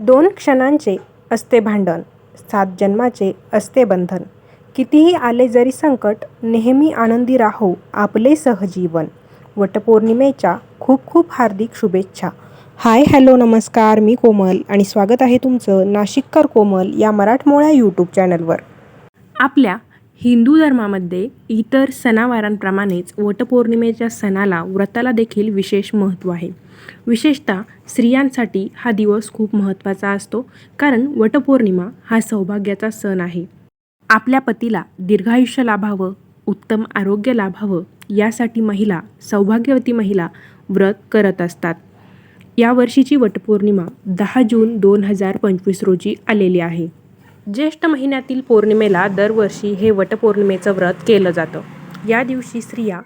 दोन क्षणांचे असते भांडण सात जन्माचे असते बंधन. कितीही आले जरी संकट नेहमी आनंदी राहो आपले सहजीवन. वटपौर्णिमेच्या खूप खूप हार्दिक शुभेच्छा. हाय हॅलो नमस्कार मी कोमल आणि स्वागत आहे तुमचं नाशिककर कोमल या मराठमोळ्या यूट्यूब चॅनलवर आपल्या हिंदू धर्मामध्ये इतर सणावारांप्रमाणेच वटपौर्णिमेच्या सणाला व्रताला देखील विशेष महत्त्व आहे. विशेषतः स्त्रियांसाठी हा दिवस खूप महत्त्वाचा असतो कारण वटपौर्णिमा हा सौभाग्याचा सण आहे. आपल्या पतीला दीर्घायुष्य लाभावं उत्तम आरोग्य लाभावं यासाठी महिला सौभाग्यवती महिला व्रत करत असतात. यावर्षीची वटपौर्णिमा दहा जून दोन हजार पंचवीस रोजी आलेली आहे. ज्येष्ठ महिन्यातील पौर्णिमेला दरवर्षी हे वटपौर्णिमेचं व्रत केलं जातं. या दिवशी स्त्रिया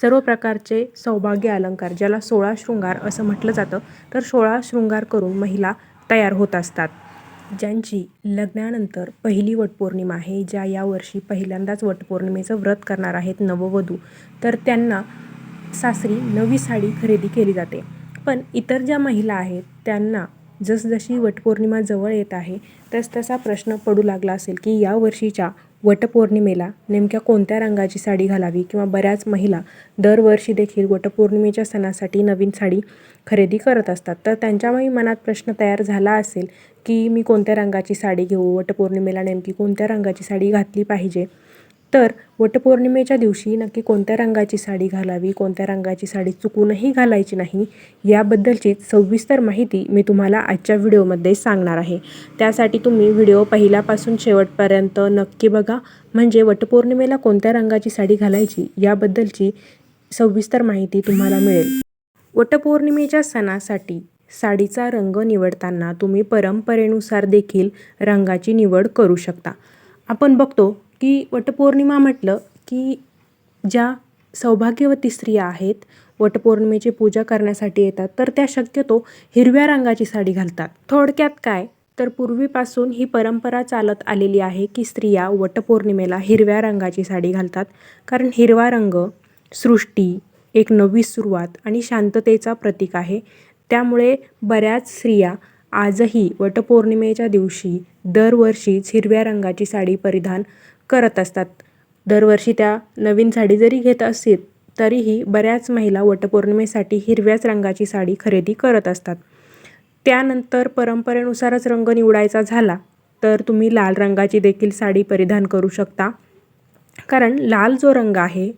सर्व प्रकारचे सौभाग्य अलंकार ज्याला सोळा शृंगार असं म्हटलं जातं तर सोळा शृंगार करून महिला तयार होत असतात. ज्यांची लग्नानंतर पहिली वटपौर्णिमा आहे ज्या यावर्षी पहिल्यांदाच वटपौर्णिमेचं व्रत करणार आहेत नववधू तर त्यांना सासरी नवी साडी खरेदी केली जाते. पण इतर ज्या महिला आहेत त्यांना जसजशी वटपौर्णिमा जवळ येत आहे तसतसा प्रश्न पडू लागला असेल की या वर्षीच्या वटपौर्णिमेला नेमक्या कोणत्या रंगाची साडी घालावी किंवा बऱ्याच महिला दरवर्षी देखील वटपौर्णिमेच्या सणासाठी नवीन साडी खरेदी करत असतात. तर त्यांच्याही मनात प्रश्न तयार झाला असेल की मी कोणत्या रंगाची साडी घेऊ? वटपौर्णिमेला नेमकी कोणत्या रंगाची साडी घातली पाहिजे? तर वटपौर्णिमेच्या दिवशी नक्की कोणत्या रंगाची साडी घालावी कोणत्या रंगाची साडी चुकूनही घालायची नाही याबद्दलची सविस्तर माहिती मी तुम्हाला आजच्या व्हिडिओमध्ये सांगणार आहे. त्यासाठी तुम्ही व्हिडिओ पहिल्यापासून शेवटपर्यंत नक्की बघा. म्हणजे वटपौर्णिमेला कोणत्या रंगाची साडी घालायची याबद्दलची सविस्तर माहिती तुम्हाला मिळेल. वटपौर्णिमेच्या सणासाठी साडीचा रंग निवडताना तुम्ही परंपरेनुसार देखील रंगाची निवड करू शकता. आपण बघतो की वटपौर्णिमा म्हटलं की ज्या सौभाग्यवती स्त्रिया आहेत वटपौर्णिमेची पूजा करण्यासाठी येतात तर त्या शक्यतो हिरव्या रंगाची साडी घालतात. थोडक्यात काय? तर पूर्वीपासून ही परंपरा चालत आलेली आहे की स्त्रिया वटपौर्णिमेला हिरव्या रंगाची साडी घालतात. कारण हिरवा रंग सृष्टी एक नवी सुरुवात आणि शांततेचा प्रतीक आहे. त्यामुळे बऱ्याच स्त्रिया आजही वटपौर्णिमेच्या दिवशी दरवर्षीच हिरव्या रंगाची साडी परिधान करत असतात. दरवर्षी त्या नवीन साडी जरी घेत असतील तरीही बऱ्याच महिला वटपौर्णिमेसाठी हिरव्याच रंगाची साडी खरेदी करत असतात. त्यानंतर परंपरेनुसारच रंग निवडायचा झाला तर तुम्ही लाल रंगाची देखील साडी परिधान करू शकता. कारण लाल जो रंग आहे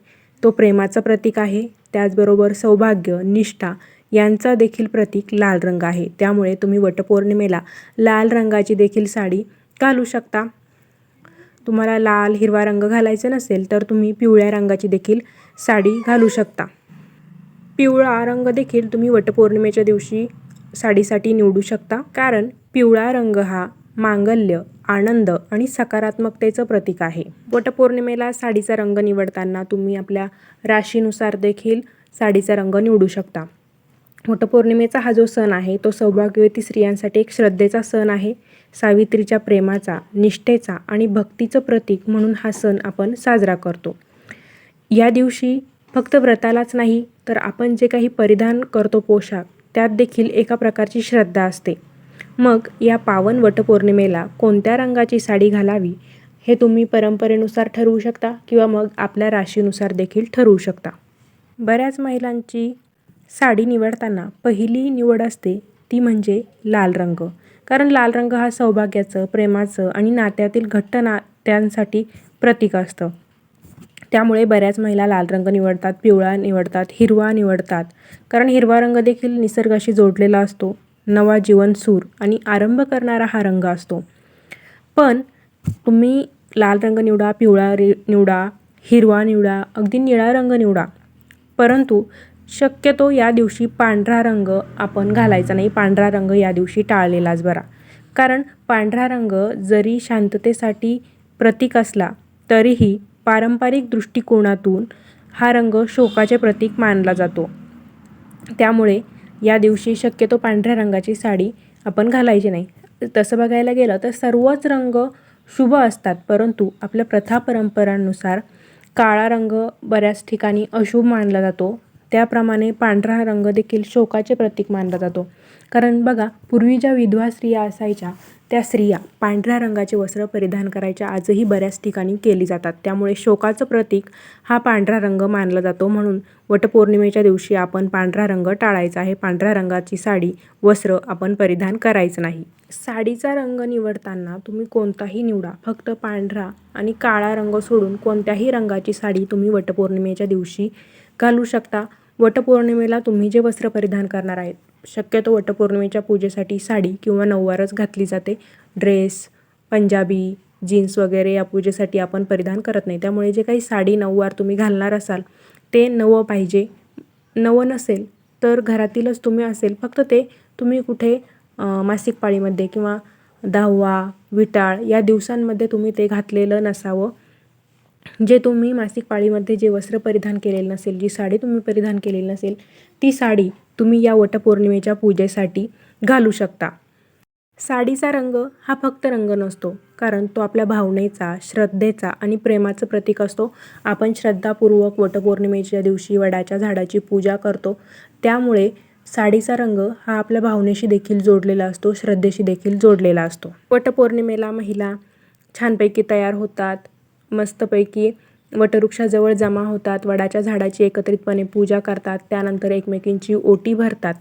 तो प्रेमाचं प्रतीक आहे. त्याचबरोबर सौभाग्य निष्ठा यांचा देखील प्रतीक लाल रंग आहे. त्यामुळे तुम्ही वटपौर्णिमेला लाल रंगाची देखील साडी घालू शकता. तुम्हाला लाल हिरवा रंग घालायचा नसेल तर तुम्ही पिवळ्या रंगाची देखील साडी घालू शकता. पिवळा रंग देखील तुम्ही वटपौर्णिमेच्या दिवशी साडीसाठी निवडू शकता कारण पिवळा रंग हा मांगल्य आनंद आणि सकारात्मकतेचं प्रतीक आहे. वटपौर्णिमेला साडीचा रंग निवडताना तुम्ही आपल्या राशीनुसार देखील साडीचा रंग निवडू शकता. वटपौर्णिमेचा हा जो सण आहे तो सौभाग्यवती स्त्रियांसाठी एक श्रद्धेचा सण आहे. सावित्रीच्या प्रेमाचा निष्ठेचा आणि भक्तीचं प्रतीक म्हणून हा सण आपण साजरा करतो. या दिवशी फक्त व्रतालाच नाही तर आपण जे काही परिधान करतो पोशाख त्यात देखील एका प्रकारची श्रद्धा असते. मग या पावन वटपौर्णिमेला कोणत्या रंगाची साडी घालावी हे तुम्ही परंपरेनुसार ठरवू शकता किंवा मग आपल्या राशीनुसार देखील ठरवू शकता. बऱ्याच महिलांची साडी निवडताना पहिली निवड असते ती म्हणजे लाल रंग. कारण लाल रंग हा सौभाग्याचं प्रेमाचं आणि नात्यातील घट्ट नात्यांसाठी प्रतीक असतं. त्यामुळे बऱ्याच महिला लाल रंग निवडतात पिवळा निवडतात हिरवा निवडतात. कारण हिरवा रंग देखील निसर्गाशी जोडलेला असतो. नवा जीवन सूर आणि आरंभ करणारा हा रंग असतो. पण तुम्ही लाल रंग निवडा पिवळा रि निवडा हिरवा निवडा अगदी निळा रंग निवडा. परंतु शक्यतो या दिवशी पांढरा रंग आपण घालायचा नाही. पांढरा रंग या दिवशी टाळलेलाच बरा. कारण पांढरा रंग जरी शांततेसाठी प्रतीक असला तरीही पारंपरिक दृष्टिकोनातून हा रंग शोकाचे प्रतीक मानला जातो. त्यामुळे या दिवशी शक्यतो पांढऱ्या रंगाची साडी आपण घालायची नाही. तसं बघायला गेलं तर सर्वच रंग शुभ असतात परंतु आपल्या प्रथा परंपरांनुसार काळा रंग बऱ्याच ठिकाणी अशुभ मानला जातो. त्याप्रमाणे पांढरा रंग देखील शोकाचे प्रतीक मानला जातो. कारण बघा पूर्वी ज्या विधवा स्त्रिया असायच्या त्या स्त्रिया पांढऱ्या रंगाचे वस्त्र परिधान करायच्या आजही बऱ्याच ठिकाणी केली जातात. त्यामुळे शोकाचं प्रतीक हा पांढरा रंग मानला जातो. म्हणून वटपौर्णिमेच्या दिवशी आपण पांढरा रंग टाळायचा आहे. पांढऱ्या रंगाची साडी वस्त्र आपण परिधान करायचं नाही. साडीचा रंग निवडताना तुम्ही कोणताही निवडा. फक्त पांढरा आणि काळा रंग सोडून कोणत्याही रंगाची साडी तुम्ही वटपौर्णिमेच्या दिवशी घालू शकता. वटपौर्णिमेला तुम्ही जे वस्त्र परिधान करणार आहेत शक्यतो वटपौर्णिमेच्या पूजेसाठी साडी किंवा नऊवारच घातली जाते. ड्रेस पंजाबी जीन्स वगैरे या पूजेसाठी आपण परिधान करत नाही. त्यामुळे जे काही साडी नऊवार तुम्ही घालणार असाल ते नवं पाहिजे. नवं नसेल तर घरातीलच तुम्ही असेल फक्त ते तुम्ही कुठे मासिक पाळीमध्ये किंवा दहावा विटाळ या दिवसांमध्ये तुम्ही ते घातलेलं नसावं. जे तुम्ही मासिक पाळीमध्ये जे वस्त्र परिधान केलेलं नसेल जी साडी तुम्ही परिधान केलेली नसेल ती साडी तुम्ही या वटपौर्णिमेच्या पूजेसाठी घालू शकता. साडीचा रंग हा फक्त रंग नसतो कारण तो आपल्या भावनेचा श्रद्धेचा आणि प्रेमाचं प्रतीक असतो. आपण श्रद्धापूर्वक वटपौर्णिमेच्या दिवशी वडाच्या झाडाची पूजा करतो. त्यामुळे साडीचा रंग हा आपल्या भावनेशी देखील जोडलेला असतो श्रद्धेशी देखील जोडलेला असतो. वटपौर्णिमेला महिला छानपैकी तयार होतात. मस्तपैकी वटवृक्षाजवळ जमा होतात. वडाच्या झाडाची एकत्रितपणे पूजा करतात. त्यानंतर एकमेकींची ओटी भरतात.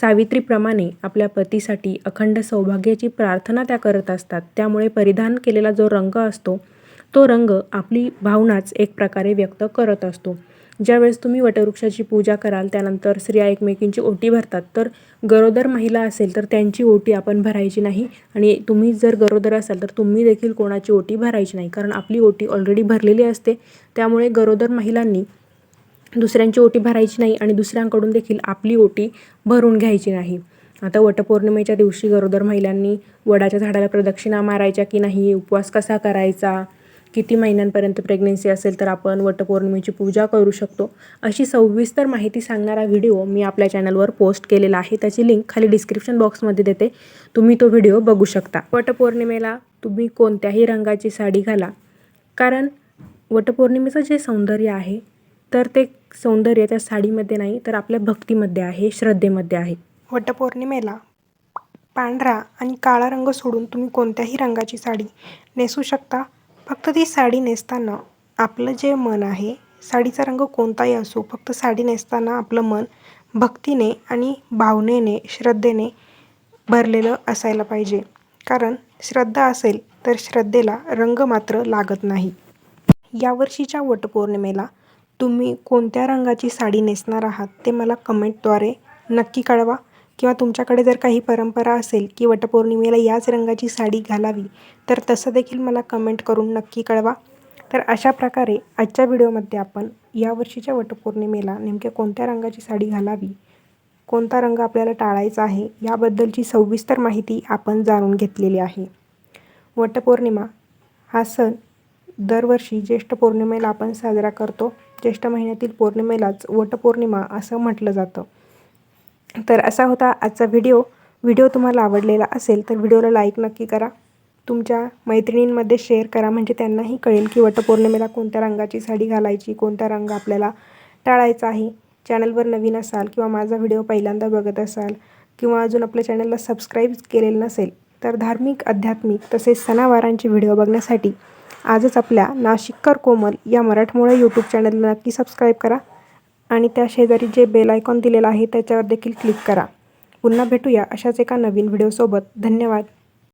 सावित्रीप्रमाणे आपल्या पतीसाठी अखंड सौभाग्याची प्रार्थना त्या करत असतात. त्यामुळे परिधान केलेला जो रंग असतो तो रंग आपली भावनाच एक प्रकारे व्यक्त करत असतो. ज्यावेळेस तुम्ही वटवृक्षाची पूजा कराल त्यानंतर स्त्रिया एकमेकींची ओटी भरतात तर गरोदर महिला असेल तर त्यांची ओटी आपण भरायची नाही. आणि तुम्ही जर गरोदर असाल तर तुम्ही देखील कोणाची ओटी भरायची नाही कारण आपली ओटी ऑलरेडी भरलेली असते. त्यामुळे गरोदर महिलांनी दुसऱ्यांची ओटी भरायची नाही आणि दुसऱ्यांकडून देखील आपली ओटी भरून घ्यायची नाही. आता वटपौर्णिमेच्या दिवशी गरोदर महिलांनी वडाच्या झाडाला प्रदक्षिणा मारायच्या की नाही उपवास कसा करायचा किती महिन्यांपर्यंत प्रेग्नेन्सी असेल तर आपण वटपौर्णिमेची पूजा करू शकतो. अशी सविस्तर माहिती सांगणारा व्हिडिओ मी आपल्या चॅनलवर पोस्ट केलेला आहे. त्याची लिंक खाली डिस्क्रिप्शन बॉक्समध्ये देते. तुम्ही तो व्हिडिओ बघू शकता. वटपौर्णिमेला तुम्ही कोणत्याही रंगाची साडी घाला. कारण वटपौर्णिमेचं जे सौंदर्य आहे तर ते सौंदर्य त्या साडीमध्ये नाही तर आपल्या भक्तीमध्ये आहे श्रद्धेमध्ये आहे. वटपौर्णिमेला पांढरा आणि काळा रंग सोडून तुम्ही कोणत्याही रंगाची साडी नेसू शकता. फक्त ती साडी नेसताना आपलं जे मन आहे साडीचा रंग कोणताही असो फक्त साडी नेसताना आपलं मन भक्तीने आणि भावनेने श्रद्धेने भरलेलं असायला पाहिजे. कारण श्रद्धा असेल तर श्रद्धेला रंग मात्र लागत नाही. यावर्षीच्या वटपौर्णिमेला तुम्ही कोणत्या रंगाची साडी नेसणार आहात ते मला कमेंटद्वारे नक्की कळवा. किंवा तुमच्याकडे जर काही परंपरा असेल की वटपौर्णिमेला याच रंगाची साडी घालावी तर तसं देखील मला कमेंट करून नक्की कळवा. तर अशा प्रकारे आजच्या व्हिडिओमध्ये आपण यावर्षीच्या वटपौर्णिमेला नेमक्या कोणत्या रंगाची साडी घालावी कोणता रंग आपल्याला टाळायचा आहे याबद्दलची सविस्तर माहिती आपण जाणून घेतलेली आहे. वटपौर्णिमा हा सण दरवर्षी ज्येष्ठ पौर्णिमेला आपण साजरा करतो. ज्येष्ठ महिन्यातील पौर्णिमेलाच वटपौर्णिमा असं म्हटलं जातं. तर असा होता आजचा व्हिडिओ व्हिडिओ तुम्हाला आवडलेला असेल तर व्हिडिओला लाईक नक्की करा. तुमच्या मैत्रिणींमध्ये शेअर करा. म्हणजे त्यांनाही कळेल की वटपौर्णिमेला कोणत्या रंगाची साडी घालायची कोणता रंग आपल्याला टाळायचा आहे. चॅनलवर नवीन असाल किंवा माझा व्हिडिओ पहिल्यांदा बघत असाल किंवा अजून आपल्या चॅनलला सबस्क्राईब केलेलं नसेल तर धार्मिक आध्यात्मिक तसेच सणावारांचे व्हिडिओ बघण्यासाठी आजच आपल्या नाशिककर कोमल या मराठमोळ्या यूट्यूब चॅनलला नक्की सबस्क्राईब करा. आणि त्या शेजारी जे बेल आयकॉन दिलेलं आहे त्याच्यावर देखील क्लिक करा. पुन्हा भेटूया अशाच एका नवीन व्हिडिओसोबत धन्यवाद.